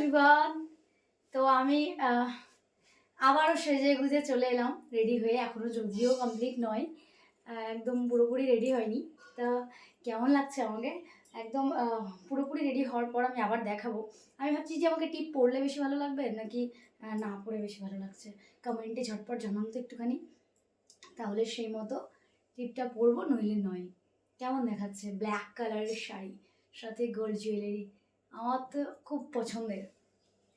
Everyone তো আমি আবারও সেজে গুজে চলে এলাম রেডি হয়ে। এখনও যদিও কমপ্লিট নয়, একদম পুরোপুরি রেডি হয়নি। তা কেমন লাগছে আমাকে? একদম পুরোপুরি রেডি হওয়ার পর আমি আবার দেখাবো। আমি ভাবছি যে আমাকে টিপ পরলে বেশি ভালো লাগবে, নাকি না পরে বেশি ভালো লাগছে? কমেন্টে ঝটপট জানান তো একটুখানি। তাহলে সেই মতো টিপটা পরবো নইলে নয়। কেমন দেখাচ্ছে? ব্ল্যাক কালারের শাড়ি, সাথে গোল্ড জুয়েলারি আমার তো খুব পছন্দের।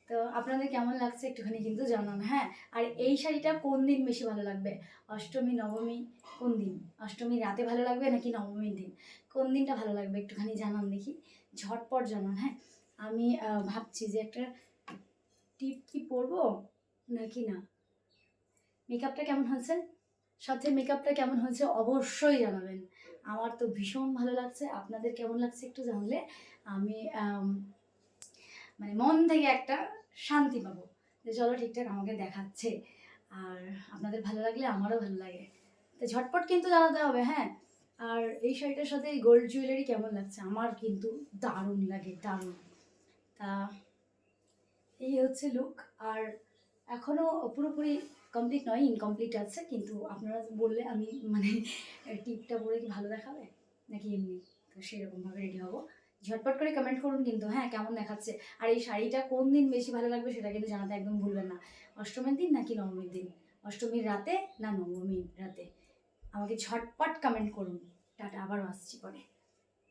তো আপনাদের কেমন লাগছে একটুখানি কিন্তু জানান হ্যাঁ? আর এই শাড়িটা কোন দিন বেশি ভালো লাগবে? অষ্টমী, নবমী, কোন দিন? অষ্টমী রাতে ভালো লাগবে নাকি নবমীর দিন? কোন দিনটা ভালো লাগবে একটুখানি জানান দেখি। ঝটপট জানান হ্যাঁ? আমি ভাবছি যে একটা টিপ কি পরবো? নাকি না? মেকআপটা কেমন হয়েছে? সাথে মেকআপটা কেমন হয়েছে অবশ্যই জানাবেন। আমার তো ভীষণ ভালো লাগছে। আপনাদের কেমন লাগছে একটু জানলে আমি মানে মন থেকে একটা শান্তি পাবো যে চলো ঠিকঠাক আমাকে দেখাচ্ছে। আর আপনাদের ভালো লাগলে আমারও ভালো লাগে। তো ঝটপট কিন্তু জানাতে হবে হ্যাঁ? আর এই শাড়িটার সাথে এই গোল্ড জুয়েলারি কেমন লাগছে? আমার কিন্তু দারুণ লাগে, দারুণ। তা, এই হচ্ছে লুক আর এখনও পুরোপুরি কমপ্লিট নয় ইনকমপ্লিট আছে, কিন্তু আপনারা বললে আমি মানে টিপটা পরে কি ভালো দেখাবে? নাকি এমনি? তো সেরকমভাবে রেডি হব। ঝটপট করে কমেন্ট করুন কিন্তু হ্যাঁ কেমন দেখাচ্ছে? আর এই শাড়িটা কোন দিন বেশি ভালো লাগবে সেটা কিন্তু জানাতে একদম ভুলবেন না। অষ্টমীর দিন নাকি নবমীর দিন? অষ্টমীর রাতে না নবমীর রাতে? আমাকে ঝটপট কমেন্ট করুন। টাটা, আবারও আসছি পরে।